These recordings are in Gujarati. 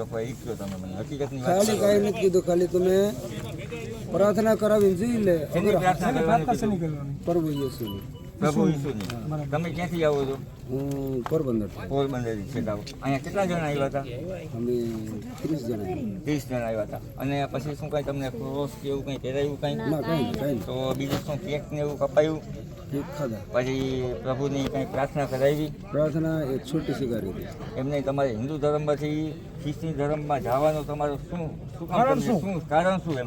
લોકો એ કયો તમે મને. હકીકતની વાત ખાલી કાંઈ નથી કીધું ખાલી તમે પ્રાર્થના કરાવીને જોઈ લે. અગર પ્રાર્થના કરવાની પ્રભુ ઈસુની પ્રભુ ઈસુની તમે ક્યાંથી આવો છો? હું પોરબંદર પોરબંદર છે અહીંયા કેટલા જણા આવ્યા હતા? અમે ત્રીસ જણા ત્રીસ જણા આવ્યા હતા. અને પછી શું કાંઈ તમને ક્રોસ કે એવું કંઈ પહેરાયું કાંઈ? તો બીજું શું કેક ને એવું કપાયું? ખાધા. પછી પ્રભુની કંઈ પ્રાર્થના કરાવી? પ્રાર્થના એ છૂટી સ્વીકારી હતી. એમને તમારે હિન્દુ ધર્મમાંથી ખ્રિસ્તી ધર્મમાં જવાનું તમારું શું શું કામ શું? કારણ શું એમ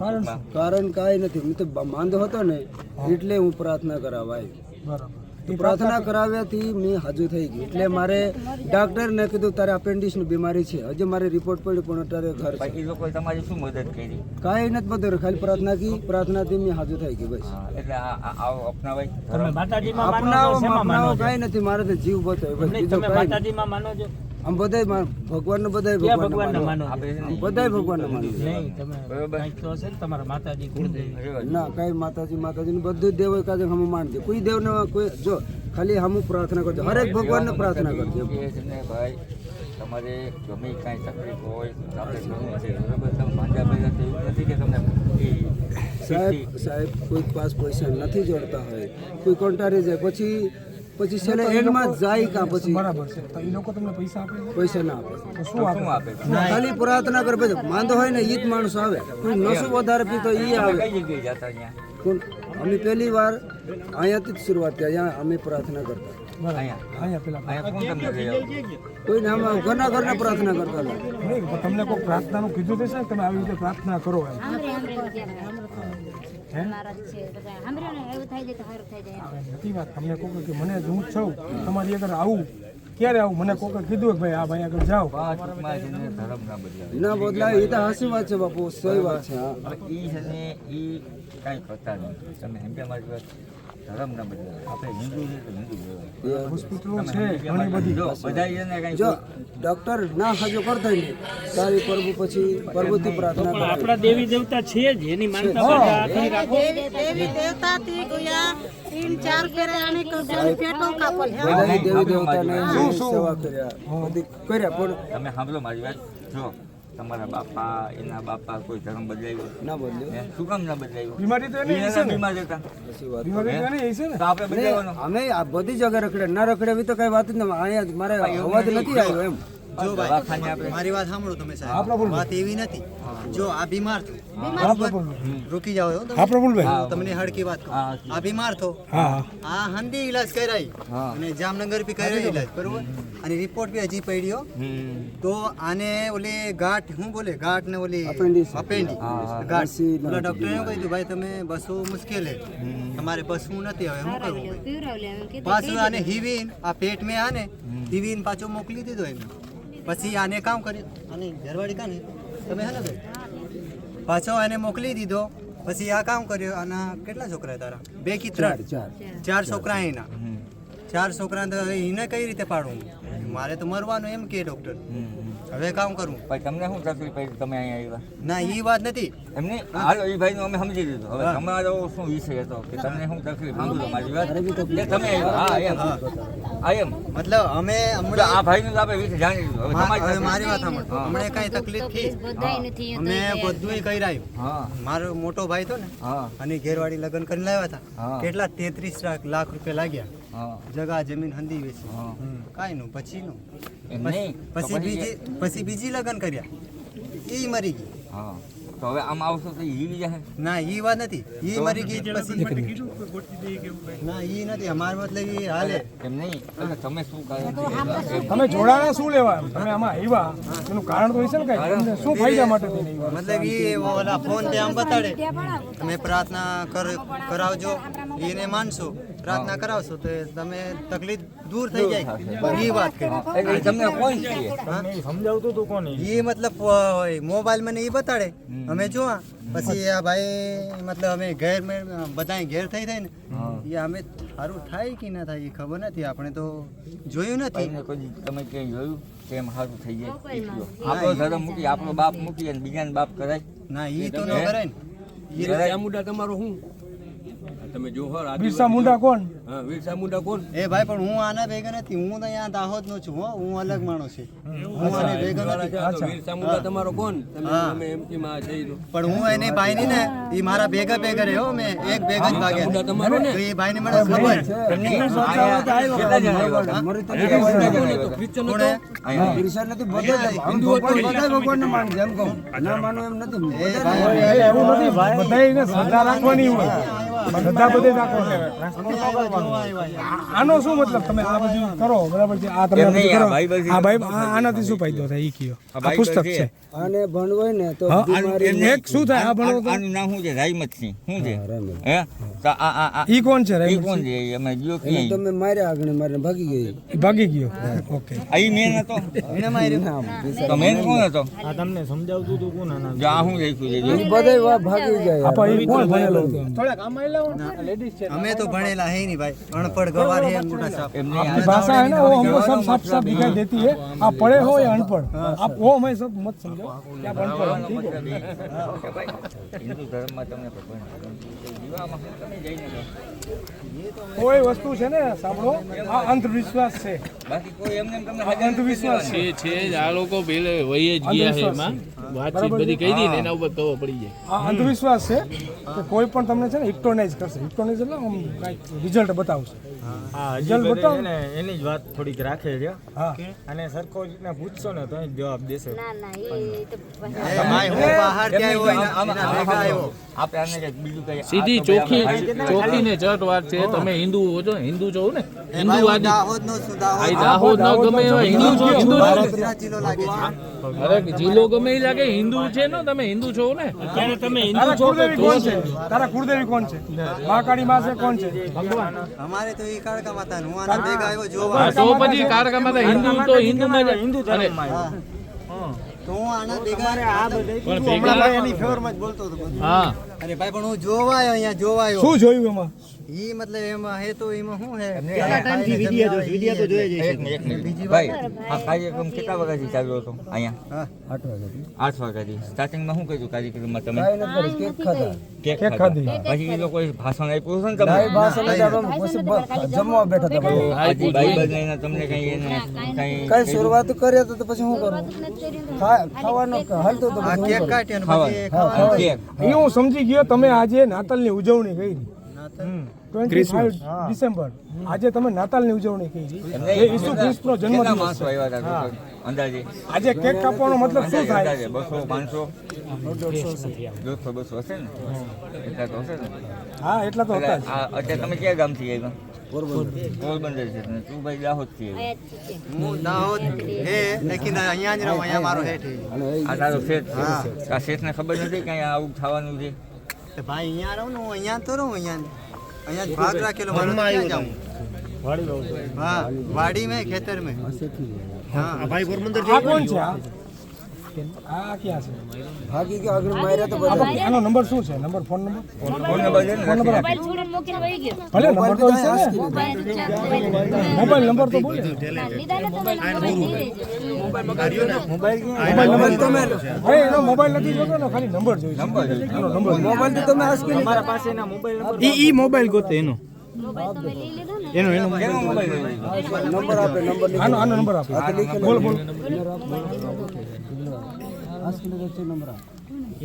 કારણ કાંઈ નથી. હું તો માંદો હતો ને એટલે હું પ્રાર્થના કરાવાય આવ્યો તો પ્રાર્થના કરાવ્યાથી મેં હાજુ થઈ ગઈ એટલે મારે ડાક્ટરને કીધું તારે અપેન્ડિક્સની બીમારી છે. હજી મારે રિપોર્ટ પડ્યો પણ અત્યારે ઘર છે. એ લોકોએ તમારી શું મદદ કરી? કાંઈ નથી બધું. ખાલી પ્રાર્થના કી પ્રાર્થનાથી મેં હાજુ થઈ ગઈ બસ. એટલે અપનાવાય. અપનાવો અપનાવો કાંઈ નથી. મારે તો જીવ બતાવ્યો બસ બીજું કાંઈ. આમ બધાય ભગવાન બધાય ભગવાન આપણે છે? ને બધાય ભગવાન માનો. માતાજી કુળદેવ? ના કાંઈ માતાજી માતાજી બધું જ દેવ કાજે હમ માનજે. કોઈ દેવને કોઈ જો ખાલી હમ પ્રાર્થના કરજો. હરેક ભગવાનને પ્રાર્થના કરજો. ને ભાઈ તમારે ગમે કાંઈ તકલીફ હોય તો આપણે ઘણું છે બરોબર? તમે માંજા ભેગા તો એવું નથી કે તમને સાહેબ સાહેબ કોઈ પાસ પૈસા નથી જોડતા હોય. કોઈ કંટાળી જાય. પછી પછી છેલ્લે એન્ડમાં જાય કા પછી? બરાબર છે. તો એ લોકો તમને પૈસા આપે પૈસા ના આપે. તો શું આપે? આપે? ખાલી પ્રાર્થના કરે પછી માંદો હોય ને ઈ જ માણસો આવે. કોઈ નશો વધારે પીતો ઈ આવે. કઈ જગ્યાએ જતા અહીંયા? કોણ? અમે પહેલી વાર અહીંયાથી જ શરૂઆત થયા અહીંયા અમે પ્રાર્થના કરતા કોઈ અમે ઘરના ઘરના પ્રાર્થના કરતા તમને કોઈ પ્રાર્થનાનું કીધું છે તમે આવી રીતે પ્રાર્થના કરો એમ. નથી વાત તમને કોઈ કે મને જ હું છું. તમારી આગળ આવું ક્યારે આવું? મને કોક કીધું કે ભાઈ આ ભાઈ આગળ જાઓ. ને બદલાય એ તો હાસી વાત છે બાપુ સહી વાત છે ઈ છે ને ઈ કાંઈ કરતા નથી તમે સમજ્યા મારી વાત? ડોક્ટર ના સાજો કરતા નહીં. તારી પ્રભુ પછી પ્રભુથી પ્રાર્થના આપણા દેવી દેવતા છે જ એની માનતા દેવી દેવતા થી ગયા તમે સાંભળો મારી વાત. જો તમારા બાપા એના બાપા કોઈ ધર્મ બદલાયો ના બદલ્યો? શું કામ ના બદલાયો? બીમારી તો એને ને? બીમાર હતા બીમારી તો એની હશે ને? તો આપણે બદલાવવાનો. અમે આ બધી જગ્યા રખડે ના રખડે એવી તો કઈ વાત જ નહીં અહીંયા મારે અવાજ નથી આવ્યો એમ. દવાખાને ભાઈ મારી વાત સાંભળો તમે સાહેબ. વાત એવી નથી. જો આ બીમાર થો હા રૂકી જાઓ તમે. હા તમને હડકી વાત કહું આ બીમાર થો હા હા. આ હંદી ઈલાજ કરાઈ. અને જામનગર બી કરાઈ ઈલાજ બરોબર? અને રિપોર્ટ બી હજી પડ્યો. તો આને ઓલી ગાંઠ હું બોલે? ગાંઠ ને ઓલી અપેન્ડી હા, હા. ગાંઠ. ઓલા ડોક્ટરે એવું કહ્યું ભાઈ તમે બસવું મુશ્કેલ હે. તમારે બસવું નથી હવે. શું કરવું પાછું આને હિવીન આ પેટ મેં આને હિવીન પાછો મોકલી દીધો એમને. પછી આને કામ કર્યું? અને ઘરવાળી કાને? તમે હેલો ભાઈ? પાછો એને મોકલી દીધો પછી આ કામ કર્યું. આના કેટલા છોકરા તારા? બે કે ત્રણ? ચાર ચાર. છોકરા એના. ચાર છોકરા તો એને કઈ રીતે પાડવું? મારે તો મરવાનું એમ કે ડોક્ટર. હવે કામ કરવું પણ તમને શું તકલીફ પડી તમે અહીંયા આવ્યા? ના એ વાત નથી. એમને હાલો એ ભાઈનું અમે સમજી લીધું. હવે તમારો શું વિષય હતો કે તમને શું તકલીફ સમજો મારી વાત. કે તમે આવ્યા. હા એમ. હા એમ. મતલબ અમે હમણાં આ ભાઈનું આપણે વિશે જાણી લીધું. હવે તમારી હવે મારી વાત સાંભળો. હમણાં કઈ તકલીફ થઈ અમે બધું કરી રહ્યું હા. મારો મોટો ભાઈ હતો ને હા. અને ઘેરવાળી લગ્ન કરીને લાવ્યા હતા. કેટલા તેત્રીસ લાખ રૂપિયા લાગ્યા. જગા જમીન હંધી વેચી. હા. કાંઈ નું પછી નું પછી બીજી પછી બીજી લગ્ન કર્યા. એ મરી ગઈ. હા. તો હવે આમ આવશો તો ઈ જીવી જશે? ના ઈ વાત નથી. ઈ મરી ગઈ પછી ના ઈ નથી. અમાર મતલબ ઈ હાલે. એમ નહીં. તમે શું કારણ તમે જોડાણા શું લેવા? તમે આમાં આવ્યા એનું કારણ તો હશે ને કઈ? તમને શું ફાયદા માટે? મતલબ ઈ ઓલા ફોન પે આમ બતાડે. તમે પ્રાર્થના કર કરાવજો. એને માનશો. પ્રાર્થના કરાવશો તો તમે તકલીફ દૂર થઈ જાય. એ વાત કરી. તમને કોણ છે સમજાવતું તું કોણ એ મતલબ મોબાઈલ મને એ બતાડે. અમે જોવા પછી આ ભાઈ મતલબ અમે ઘેર બધા ઘેર થઈ થાય ને એ અમે સારું થાય કે ના થાય એ ખબર નથી. આપણે તો જોયું નથી. તમે ક્યાંય જોયું? કે સારું થઈ જાય? આપણો ધર્મ મૂકી આપણો બાપ મૂકી અને બીજાને બાપ કરાય? ના એ તો ન કરાય ને. એ કરાય. ચામુંડા તમારો શું તમે જોહો બિરસા મુંડા કોણ? હા વીરસા મુંડા કોણ? એ ભાઈ પણ હું આના ભેગા નથી. હું તો અહીંયા દાહોદ નો છું હો. હું અલગ માણસ છું. હું આને ભેગા નથી. આ મુંડા તમારો કોણ? તમે. તમે એમપી માં જઈ દો પણ હું એને ભાઈ ની ને એ મારા ભેગા ભેગા રહ્યો મે એક ભેગા જ ભાગે મુંડા તમારો ને? એ ભાઈ ને મને ખબર. બિરસા નથી બધો બધા માને એમ કહું. ના માનો એમ નથી. બધા શ્રદ્ધા રાખવાની હોય. બધે રાખવાની આનો શું મતલબ તમે આ બધું કરો? બરાબર છે? આ તમે બધું કરો. આ આ- આનાથી શું ફાયદો થાય? ઈ કયો. આ પુસ્તક છે. અને ભણવાય ને તો એક શું થાય? આ ભણો આનું નામ શું છે? રાયમત સિંહ શું છે? હે તો આ આ ઈ કોણ છે રાયમત કોણ છે? એ અમે ગયો કે તમે માર્યા આગળ મારે ભાગી ગયો ભાગી ગયો? ઓકે. આઈ મેન હતો? એને માર્યો. નામ તો મેન કોણ હતો? આ તમને સમજાવતું હતું કોણ આના જો આ શું લખ્યું છે? બધાય ભાગી જાય આપા ઈ કોણ ભણેલો હતો? हमें तो भणेला है ही नहीं भाई अनपढ़ गवार है अंगूठा साहब आपकी भाषा है ना वो हमको सब साफ साफ दिखाई देती है आप पढ़े हो या अनपढ़ आप वो हमें सब मत समझो क्या अनपढ़ ठीक है हिंदू धर्म में તમને કોઈ વસ્તુ છે ને સાંભળો આ અંધવિશ્વાસ છે બાકી કોઈ એમને તમને અંધવિશ્વાસ છે છે આ લોકો પેલે વયે જ ગયા છે એમાં વાતચીત બધી કહી દીધી એના ઉપર કવો પડી જાય. આ અંધવિશ્વાસ છે કે કોઈ પણ તમને છે ને હિપ્ટોનાઇઝ કરશે. હિપ્ટોનાઇઝ એટલે આમ કાંઈક રિઝલ્ટ બતાવશે. હા રિઝલ્ટ બતાવ. એને એની જ વાત થોડીક રાખે છે. હા. અને સરખો ને પૂછશો ને તો જવાબ દેશે. ના ના એ તો હું બહાર ક્યાંય હોય આમ- આમ- ભેગા આવ્યો. આપણે આને કંઈક બીજું કંઈ સીધી ચોખી ચોખ્ખી ને ચટ વાત છે. તમે હિન્દુ છો હિન્દુ છો ને? હું હિન્દુવાદી. દાહોદ નો સુદાહોદ આ દાહોદ ન ગમે હિન્દુ જો હિન્દુ લાગે અરે જિલ્લો ગમે એ લાગે હિન્દુ છે ને તમે હિન્દુ છો ને? અત્યારે તમે તારા કુળદેવી કોણ છે? તારા કુળદેવી કોણ છે? મહાકાળી માં છે કોણ છે? ભગવાન. અમારે તો એ કાળકા માતા હું આના ભેગા આવ્યો જોવા. તો પછી કારકામાં માતા હિન્દુ તો હિન્દુ માં હિન્દુ ધર્મમાં તો હું આના ભેગા આ પણ ભેગા એની ફેવરમાં જ બોલતો હતો હા. અરે ભાઈ પણ હું જોવાયો અહીંયા જોવાયો. શું જોયું એમાં? ઈ મતલબ એમાં હે તો એમાં શું હે? એક મિનિટ, એક મિનિટ. ભાઈ આ કાર્યક્રમ કેટલા વાગ્યાથી ચાલ્યો હતો અહીંયા? હા. આઠ વાગ્યાથી. આઠ વાગ્યાથી. સ્ટાર્ટિંગમાં શું કર્યું કાર્યક્રમમાં તમે? કાંઈ નથી કર્યું, કેક ખાધા. કેક ખાધી. પછી એ લોકોએ ભાષણ આપ્યું છે ને ડાય તમે ભાષણ જ આપે, પછી બ- જમવા બેઠા હતા તો ભાઈ ને એના તમને કઈ એને કઈ કઈ શરૂઆત કરી તો તો પછી શું કરું ખાવાનો ખાવાનું તો કેક શું કરું? કાઢી અને ખાવા પછી ખાવા કેક. એ હું સમજી ગયો તમે આજે નાતાલની ઉજવણી કરી. Twenty December. આજે તમે નાતાલની ઉજવણી કરી. એ ઈસુ ખ્રિસ્તનો જન્મદિવસ માણસો આવ્યા હતા લોકો? અંદાજે? આજે કેક કાપવાનો મતલબ શું થાય? અંદાજે બસો પાંચસો? દોઢસો બસો હશે ને? એટલા તો હશે ને? હા એટલા તો હતા અત્યારે તમે ક્યાં ગામથી આવ્યા? પોરબંદર છે તું ભાઈ દાહોદથી હું દાહોદ હે લેકિન અહીંયા જ રહું અહીંયા મારો હેઠ આ તારો શેઠ આ શેઠને ખબર નથી કે અહીંયા આવું થવાનું છે? તો ભાઈ અહીંયા રહું ને હું અહીંયા તો રહું અહીંયા. અહીંયા જ ભાગ રાખેલો મારો ક્યાં જાઉં. વાડી મેં ખેતર મેં હા. આ આ ક્યાં છે? ભાગી ગયો આગળ માર્યા તો બધા. આનો નંબર શું છે? Number phone number phone number છે ફોન નંબર આપો. છોડીને મૂકીને વહી ગયો. ભલે નંબર તો મોબાઈલ નંબર તો બોલે. લીધા ને તમે મોબાઈલ નંબર તમે હવે એનો મોબાઈલ નથી જોતો ને ખાલી નંબર જોઈએ નંબર નંબર મોબાઈલ તો તમે આસકી અમારા પાસે એના મોબાઈલ નંબર ઈ ઈ મોબાઈલ ગોતે એનો. મોબાઈલ તમે લઈ લીધો ને? એનો એનો? નંબર આપે નંબર આનો આનો નંબર આપો. બોલ બોલ. છે. નંબર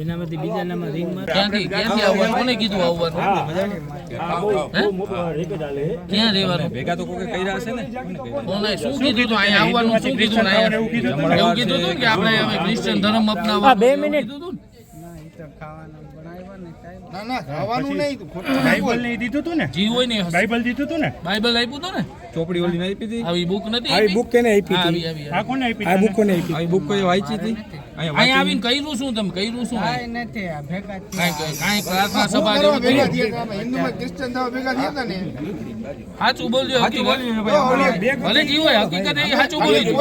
એનામાંથી બીજા નામાં રિંગ મારે ક્યાંથી? ક્યાંથી આવવાનું? કોને કીધું આવવાનું? હે? ક્યાં રહેવાનું? ભેગા તો કોઈ કર્યા હશે ને? કોને શું કીધું તો? અહીંયા આવવાનું શું કીધું ને અહીંયા એવું કીધું હતું કે આપણે હવે ક્રિશ્ચન ધર્મ અપનાવવા બે મિનિટ. બાઇબલ નહીં દીધું તું ને? જીવ હોય નહીં બાઇબલ દીધું તું ને? બાઇબલ આપ્યું તું ને? ચોપડી ઓલી આપી હતી? આવી બુક નથી આવી બુક કેને આપી હતી? આવી આવી આ કોને આપી આ બુક કોને આપી આવી બુક કોઈ વાંચી હતી? અહીંયા આવીને કર્યું શું તમે? કર્યું શું કાંઈ કાઈ પ્રાર્થના સભા જેવું થયું? સાચું બોલજો હકીકત? ભલે જીવ હોય હકીકત એ સાચું બોલી જો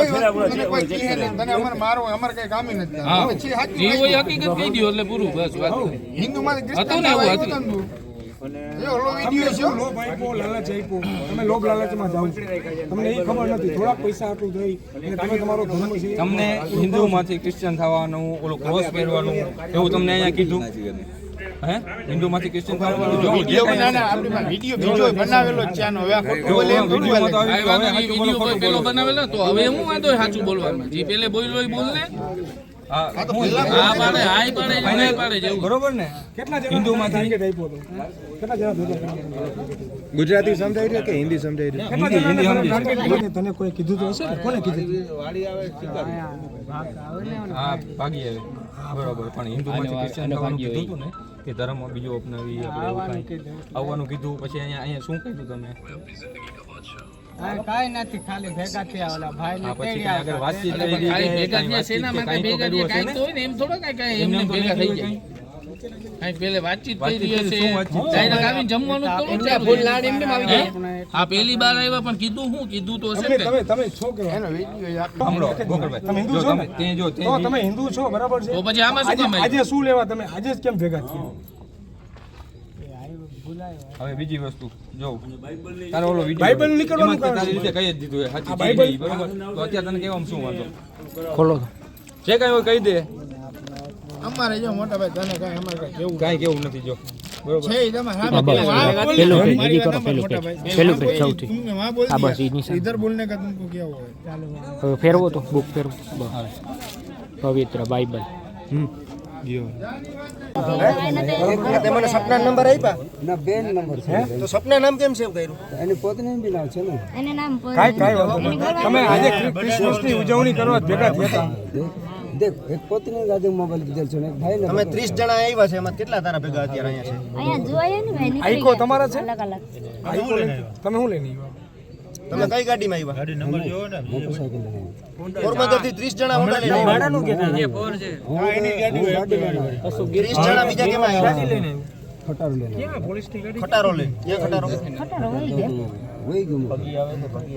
હા. જીવ હોય હકીકત કહી દો એટલે પૂરું બસ વાત. હતું ને એવું હતું. લોભ આપ્યો લાલચ આપ્યો? તમે લોભ લાલચમાં જાઓ. તમને એ ખબર નથી થોડાક પૈસા આટલું થઈ અને તમે તમારો ધર્મ છે. તમને હિન્દુમાંથી ક્રિશ્ચિયન થવાનું ઓલો ક્રોસ પહેરવાનું એવું તમને અહીંયા કીધું? હે? હિન્દુમાંથી ક્રિશ્ચન થવાનું? જો. વીડિયો બીજો બનાવેલો છે આનો હવે ખોટું બોલે એમ થોડું બોલો, વીડિયો પેલો બનાવેલો તો હું વાંધો સાચું બોલવામાં જે પેલે બોલ્યો એ બોલ બરોબર ને? કેટલા? ગુજરાતી સમજાય છે કે હિન્દી સમજાય છે? હિન્દી- હિન્દી તને કોઈ કીધું તો હશે ને? કોને કીધું? હા ભાગી આવે બરોબર પણ હિન્દુમાંથી ક્રિશ્ચન થવાનું કીધું હતું ને કે ધર્મ બીજો અપનાવી આપણે આવવાનું કીધું પછી અહીંયા અહીંયા શું કીધું તમે? કાંઈ નથી ખાલી ભેગા થયા ઓલા ભાઈ હા પછી આગળ વાતચીત કરી હતી ખાલી ભેગા થયા શેના માટે કાંઈ તો કર્યું હશે ભેગા થયા કાંઈ તો ને એમ થોડા કાંઈ કાંઈ એમને એમને ભેગા થઈ જાય કાંઈ પેલે વાતચીત વાતચીત કરી કરી, હશે? શું વાતચીત? ડાયરેક્ટ આવીને જમવાનું તો ચાલુ ફૂલ લાડ એમને આવી જાય આ પેલી બાર આવ્યા પણ કીધું શું? કીધું તો હશે તમે તમે તમે એનો વીડિયો સાંભળો, ગોકળભાઈ. તમે હિન્દુ છો ને? તે જો તે તમે હિન્દુ છો બરાબર છે? તો પછી આમાં શું આજે આજે શું લેવા તમે? આજે જ કેમ ભેગા થયા? હવે બીજી વસ્તુ જો. તારો ઓલો વિડિયો બાઇબલ નીકળવાનું કારણ તારી રીતે કહી જ દીધું એ સાચી બાઇબલ બરાબર? તો અત્યારે તને કેવામાં શું વાંધો? ખોલો જે કાંઈ હોય કહી દે. અમારે જો મોટા ભાઈ તને કઈ અમારે કાંઈ કેવું કાંઈ કેવું નથી જો. ફેરવો તો બુક ફેરવો. પવિત્ર બાઇબલ હમ. મને સપના નંબર આપ્યા? ના બેન નંબર છે. તો સપના નામ કેમ સેવ કર્યું? એની પોતની બી નામ છે ને. એને નામ કાંઈ કાંઈ વાંધો તમે આજે ક્રિસમસની ઉજવણી કરવા ભેગા થયા હતા. દેખ એક પોતની ગાદી મોબાઈલ દીધેલ છે ને. ભાઈ તમે ત્રીસ જણા આવ્યા છે એમાં કેટલા તારા ભેગા અત્યારે અહીંયા છે? અહીંયા જોઈએ ને ભાઈ આઈકો. તમારા છે? અલગ તમે શું લઈને આવ્યા? તમે કઈ ગાડીમાં આવ્યા? મોટરસાઇકલ લઈને પોરબંદરથી ત્રીસ જણા હોન્ડા લઈને આવ્યા હું ગાડી લઈને આવ્યો. ત્રીસ જણા બીજા કેમ આવ્યા? ખટારો લઈને આવ્યો. ખટારો લઈને. એ ખટારો? ખટારો હોય ગયા. વહી ગયું.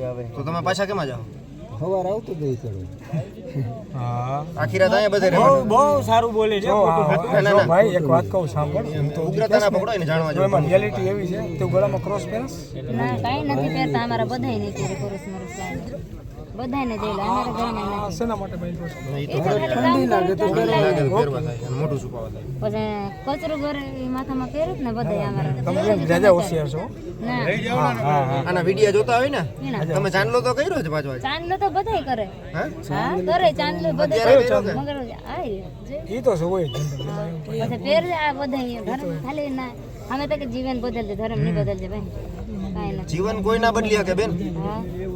આવે તો તમે પાછા કેમાં જાઓ? સવાર આવતો જ નહીં ચડે આખી અહીંયા બધે રહેવાનું. બહુ સારું બોલે છે. ના, ના. ભાઈ એક વાત કહું સાંભળ. તો ઉગ્રતાના પકડો ને જાણવા જો એમાં રિયાલિટી એવી છે. તું ગળામાં ક્રોસ પહેરસ? ના કાંઈ નથી પહેરતા. અમારા બધાય નહીં પહેરે પુરુષ મરુષ બધાને દેલા અમારા ઘરમાં શેના માટે ભાઈ ક્રોસ એ તો ખાલી કામ તો ઢીલા લાગે તો થાય અને મોઢું સુકાવા થાય. પછી કચરું ઘરે માથામાં પહેરે ને બધાય અમારા તમે જાજા હોશિયાર છો. આના વીડિયો જોતા હોય ને તમે ચાંદલો તો કર્યો છે પાછો ચાંદલો તો બધાય કરે. હા? હા કરે ચાંદલો બધાય અત્યારે કરે. કર્યો કે? મગર આ રહ્યો, તો હોય પછી પહેરે આ બધાય ધર્મ ખાલી ના. અમે તો કે જીવન બદલજે ધર્મ નહીં બદલજે ભાઈ. જીવન કોઈ ના બદલી શકે બેન.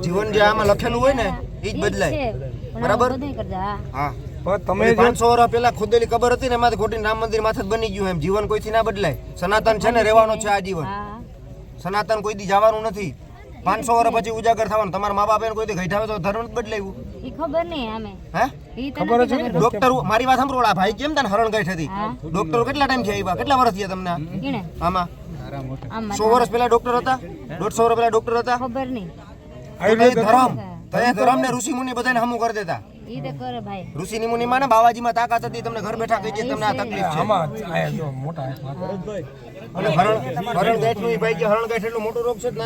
જીવન જે આમાં લખેલું હોય ને એ જ બદલાય. બરાબર? હા. તમે પાંચસો વર્ષ પેલા ખોદેલી કબર હતી ને એમાંથી ખોટી રામ મંદિર માથે જ બની ગયું એમ. જીવન કોઈથી ના બદલાય. સનાતન છે ને રહેવાનું છે આ જીવન સનાતન સનાતન કોઈથી જવાનું નથી. પાંચસો વર્ષ પછી ઉજાગર થવાનું. તમારા મા બાપે કોઈ ગઈઠાવે તો ધર્મ બદલાયું. ઈ ખબર નહીં અમે હે? ઈ તો ડોક્ટર મારી વાત સાંભળો આ ભાઈ કેમ તને હરણ ગઈ હતી? ડોક્ટર કેટલા ટાઈમથી આવ્યા કેટલા વર્ષ થયા તમને આમાં? સો વર્ષ પહેલા ડોક્ટર હતા? દોઢસો વર્ષ પહેલા ડોક્ટર હતા? ખબર નહીં. ધર્મ. તો ધર્મ ને ઋષિ મુનિ બધાને હમું કરી દેતા. ઈ તો કરે ઋષિ ની મુનિ માં ને બાવાજીમાં તાકાત હતી તમને ઘર બેઠા કહી દે તમને આ તકલીફ છે. આમાં આયા જો મોટા અને હરણ હરણ ગાંઠનું ભાઈ કે હરણ ગાંઠ એટલું મોટો રોગ છે.